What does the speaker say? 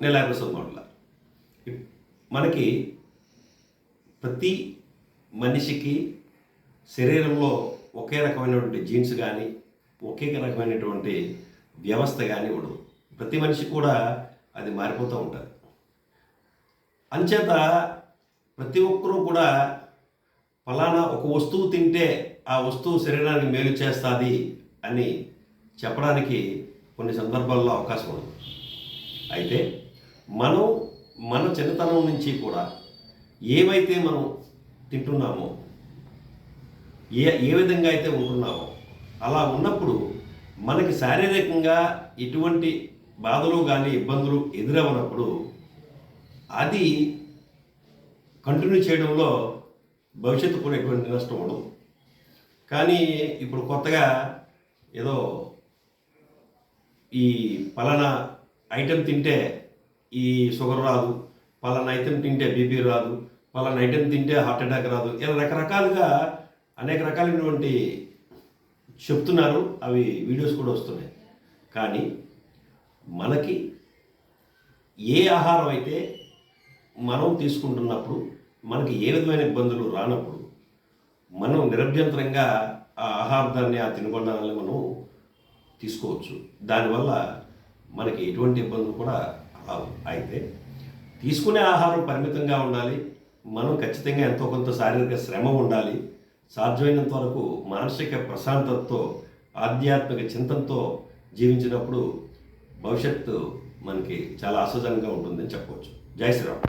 నెల లాబ్రసల్ మోడల్ మనకి ప్రతి మనిషికి శరీరంలో ఒకే రకమైనటువంటి జీన్స్ కానీ ఒకే రకమైనటువంటి వ్యవస్థ కానీ ఉండదు. ప్రతి మనిషి కూడా అది మారిపోతూ ఉంటుంది. అంచేత ప్రతి ఒక్కరూ కూడా ఫలానా ఒక వస్తువు తింటే ఆ వస్తువు శరీరానికి మేలు చేస్తుంది అని చెప్పడానికి కొన్ని సందర్భాల్లో అవకాశం ఉంది అయితే మనం మన చిన్నతనం నుంచి కూడా ఏవైతే మనం తింటున్నామో ఏ ఏ విధంగా అయితే ఉంటున్నామో అలా ఉన్నప్పుడు మనకి శారీరకంగా ఎటువంటి బాధలు కానీ ఇబ్బందులు ఎదురవనప్పుడు అది కంటిన్యూ చేయడంలో భవిష్యత్తు కూడా ఎటువంటి నష్టం ఉండదు. కానీ ఇప్పుడు కొత్తగా ఏదో ఈ పలానా ఐటెం తింటే ఈ షుగర్ రాదు పలానా ఐటెం తింటే బీపీ రాదు పలానా ఐటెం తింటే హార్ట్ అటాక్ రాదు ఇలా రకరకాలుగా అనేక రకాలైనటువంటి చెప్తున్నారు. అవి వీడియోస్ కూడా వస్తున్నాయి. కానీ మనకి ఏ ఆహారం అయితే మనం తీసుకుంటున్నప్పుడు మనకి ఏ విధమైన ఇబ్బందులు రానప్పుడు మనం నిరభ్యంతరంగా ఆ ఆహారాన్ని ఆ తినుబండాలని మనం తీసుకోవచ్చు. దానివల్ల మనకి ఎటువంటి ఇబ్బందులు కూడా రావు అయితే తీసుకునే ఆహారం పరిమితంగా ఉండాలి. మనం ఖచ్చితంగా ఎంతో కొంత శారీరక శ్రమ ఉండాలి. సాధ్యమైనంత వరకు మానసిక ప్రశాంతతతో ఆధ్యాత్మిక చింతనతో జీవించినప్పుడు భవిష్యత్తు మనకి చాలా ఆశాజనకంగా ఉంటుందని చెప్పవచ్చు. జై శ్రీరామ్.